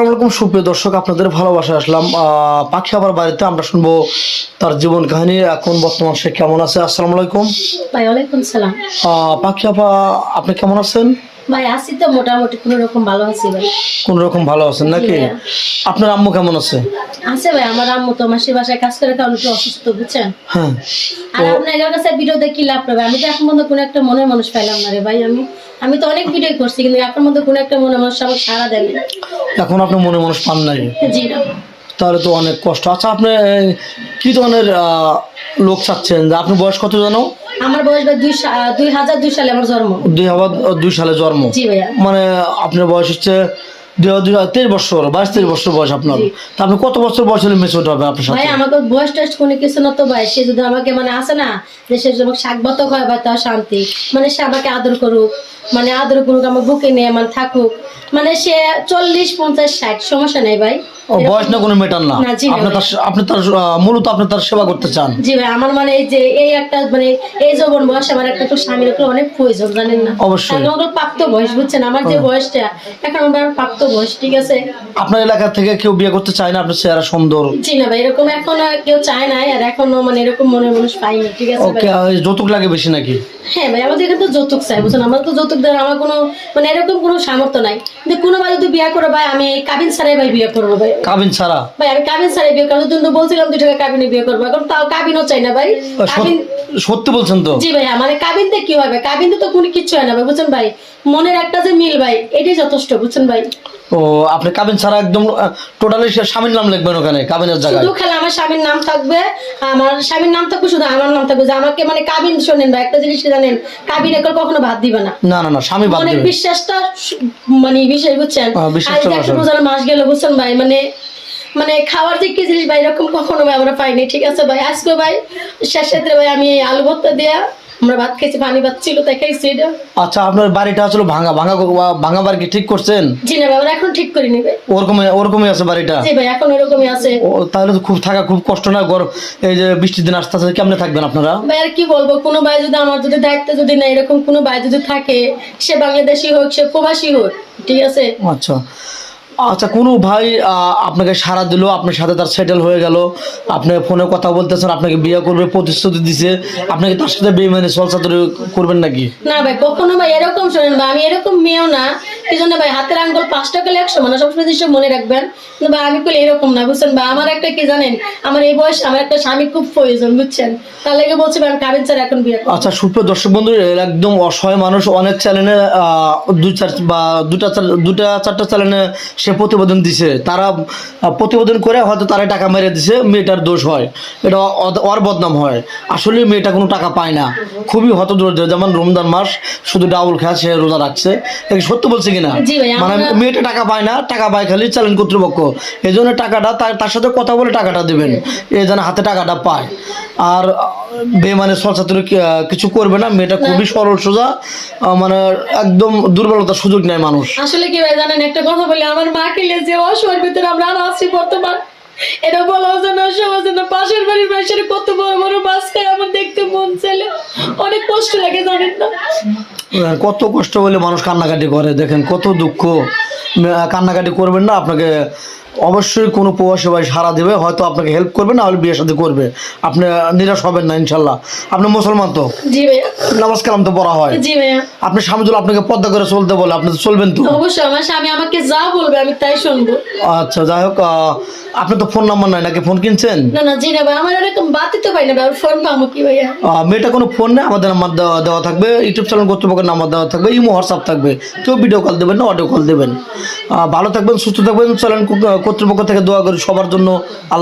আসসালামাইকুম সুপ্রিয় দর্শক আপনাদের ভালোবাসা আসলাম। আহ, পাখি আবার বাড়িতে আমরা শুনব তার জীবন কাহিনী। এখন বর্তমান সে কেমন আছে? আসসালামু আলাইকুম। পাখি আপা আপনি কেমন আছেন? ভাই আছি তো মোটামুটি কোনো রকম ভালো আছি ভাই। কোন রকম ভালো আছেন নাকি? আপনার আম্মু কেমন আছে? আছে ভাই আমার আম্মু তো মাসির বাসায় কাজ করে কারণ একটু অসুস্থ বুঝছেন? হ্যাঁ। আর আপনার কাছে ভিডিও দেখি লাভ পাবে আমি তো এখন কোনো একটা মনের মানুষ পাইলাম না রে ভাই। আমি আমি তো অনেক ভিডিও করছি কিন্তু মধ্যে কোনো একটা মনের মানুষ আমাকে সারা দেয় এখন আপনি মনে মানুষ পান নাই? জি। না তাহলে তো অনেক কষ্ট। আচ্ছা আপনি কি ধরনের লোক চাচ্ছেন? আপনি বয়স কত জানো? আমার বয়স দুই দুই হাজার দুই সালে আমার জন্ম। দুই হাজার দুই সালে জন্ম? মানে আপনার বয়স হচ্ছে দুই হাজার দুই হাজার তেইশ বছর বাইশ তেইশ বছর বয়স আপনার। তা আপনি কত বছর বয়স হলে মেচুর হবে আপনার ভাই আমাকে বয়স টেস্ট কোনো কিছু না তো ভাই। সে যদি আমাকে মানে আসে না যে সে যদি আমাকে শাকবত হয় ভাই তার শান্তি। মানে সে আমাকে আদর করুক মানে আদর করুক আমার বুকে নিয়ে মানে থাকুক। মানে সে চল্লিশ পঞ্চাশ ষাট সমস্যা নেই ভাই। বয়স না কোনো না। আপনি তার আপনি তার মূলত আপনি তার সেবা করতে চান। জি ভাই আমার মানে এই যে এই একটা মানে এই যৌবন বয়স আমার একটা তো স্বামীর একটু অনেক প্রয়োজন জানেন না? অবশ্যই। আমার প্রাপ্ত বয়স বুঝছেন? আমার যে বয়সটা এখন আমার প্রাপ্ত বয়স ঠিক আছে? আপনার এলাকা থেকে কেউ বিয়ে করতে চায় না? আপনার চেহারা সুন্দর। জি না ভাই এরকম এখন কেউ চায় না আর এখনও মানে এরকম মনের মানুষ পাইনি ঠিক আছে ওকে যৌতুক লাগে বেশি নাকি? হ্যাঁ ভাই আমাদের এখানে তো যৌতুক চাই বুঝছেন? আমার তো যৌতুক দেওয়ার আমার কোনো মানে এরকম কোনো সামর্থ্য নাই। কিন্তু কোনো ভাই যদি বিয়ে করো ভাই আমি কাবিন ছাড়াই ভাই বিয়ে করব ভাই। কাবিন ছাড়া? ভাই আমি কাবিন ছাড়াই বিয়ে করব। তুমি তো বলছিলাম দুই টাকা কাবিনে বিয়ে করব এখন তাও কাবিনও চাই না ভাই। কাবিন সত্যি বলছেন তো? জি ভাই মানে কাবিনতে কি হবে কাবিনতে তো কোনো কিছু হয় না ভাই বুঝছেন ভাই? মনের একটা যে মিল ভাই এটাই যথেষ্ট বুঝছেন ভাই? ও আপনি কাবিন ছাড়া একদম টোটালি স্বামীর নাম লিখবেন ওখানে কাবিনের জায়গায়। শুধু খেলে আমার স্বামীর নাম থাকবে আমার স্বামীর নাম থাকবে শুধু আমার নাম থাকবে যে আমাকে মানে কাবিন শোনেন ভাই একটা জিনিস জানেন? কাবিন একর কখনো ভাত দিবে না। না না না স্বামী মনের দেবে। বিশ্বাসটা মানে বিশেষ বুঝছেন? বিশ্বাসটা আজকে একটা। রোজার মাস গেল বুঝছেন ভাই মানে মানে খাওয়ার যে কি জিনিস ভাই এরকম কখনো ভাই আমরা পাইনি ঠিক আছে ভাই? আজকে ভাই শেষের ভাই আমি আলু ভর্তা দিয়া আমরা ভাত খেয়েছি পানি ভাত ছিল তাই খাইছি এটা। আচ্ছা আপনার বাড়িটা আসলে ভাঙা ভাঙা ভাঙা বাড়ি ঠিক করছেন? জি না আমরা এখন ঠিক করে নিবে। ওরকমই ওরকমই আছে বাড়িটা? জি ভাই এখন এরকমই আছে। ও তাহলে তো খুব থাকা খুব কষ্ট না গরম এই যে বৃষ্টির দিন আসতে আসতে কেমনে থাকবেন আপনারা? ভাই আর কি বলব কোনো ভাই যদি আমার যদি দায়িত্ব যদি না এরকম কোনো ভাই যদি থাকে সে বাংলাদেশি হোক সে প্রবাসী হোক ঠিক আছে? আচ্ছা। আচ্ছা কোনো ভাই আপনাকে সারা দিল, আপনার সাথে তার সেটেল হয়ে গেল আপনাকে ফোনে কথা বলতেছেন, আপনাকে বিয়ে করবে, প্রতিশ্রুতি দিছে আপনাকে তার সাথে বেমানি চলসা করবেন নাকি? না ভাই, কখনো ভাই এরকম শোনেন ভাই, আমি এরকম মেয়েও না এই জন্য ভাই, হাতের আঙ্গুল পাঁচটা করলে একশো মানে মনে রাখবেন। ভাই, আমি এরকম না, বুঝছেন? আমার একটা কি জানেন, আমার এই বয়স আমার একটা স্বামী খুব প্রয়োজন, বুঝছেন? তার ভাই ছাড়া এখন বিয়ে আচ্ছা সুপ্রিয় দর্শক বন্ধু একদম অসহায় মানুষ, অনেক চ্যানেলে চার, বা দুটা দুটা চারটা চ্যানেলে সে প্রতিবেদন দিছে। তারা প্রতিবেদন করে হয়তো তারা টাকা মেরে দিছে, মেয়েটার দোষ হয়। এটা অ- ওর বদনাম হয়। আসলে মেয়েটা কোনো টাকা পায় না। খুবই হতদরিদ্র, যেমন রমজান মাস, শুধু ডাউল খায় সে রোজা রাখছে। সত্য বলছে জি মানে মেয়েটা টাকা পায় না টাকা পায় খালি চ্যানেল কর্তৃপক্ষ। এই জন্য টাকাটা তার তার সাথে কথা বলে টাকাটা দেবেন। এই যেন হাতে টাকাটা পায়। আর বেমানে সলসাতুরি কিছু করবে না মেয়েটা খুবই সরল সোজা। মানে একদম দুর্বলতার সুযোগ নেয় মানুষ। আসলে কি ভাই জানেন একটা কথা বলি আমার মা খেলে যে অসহায়ের ভিতরে আমরা আছি বর্তমান এটা বলা যায় না সমাজ না পাশের বাড়ির মানুষের কত বড় বড় মাছ খায় আমার দেখতে মন চাইলে অনেক কষ্ট লাগে জানেন না? কত কষ্ট হলে মানুষ কান্নাকাটি করে? দেখেন কত দুঃখ। কান্নাকাটি করবেন না আপনাকে অবশ্যই কোনো প্রবাসী ভাই সারা দেবে হয়তো আপনাকে হেল্প করবে না হলে বিয়ের সাথে করবে। আপনি নিরাশ হবেন না ইনশাল্লাহ। আপনি মুসলমান তো? জি ভাইয়া। নামাজ কালাম তো পড়া হয়। জি ভাইয়া। আপনি স্বামীজুল আপনাকে পদ্মা করে চলতে বলে আপনি চলবেন তো? অবশ্যই আমার স্বামী আমাকে যা বলবে আমি তাই শুনব। আচ্ছা যাই হোক আপনি তো ফোন নাম্বার নাই নাকি ফোন কিনছেন? না না জি না ভাই আমার এরকম বাতি তো পাই না ভাই ফোন পাবো কি ভাইয়া? মেয়েটা কোনো ফোন নেই আমাদের নাম্বার দেওয়া দেওয়া থাকবে ইউটিউব চ্যানেল কর্তৃপক্ষের নাম্বার দেওয়া থাকবে ইমো হোয়াটসঅ্যাপ থাকবে। কেউ ভিডিও কল দেবেন না অডিও কল দেবেন। ভালো থাকবেন সুস্থ থাকবেন চ্যানেল কর্তৃপক্ষ থেকে দোয়া করি সবার জন্য আল্লাহ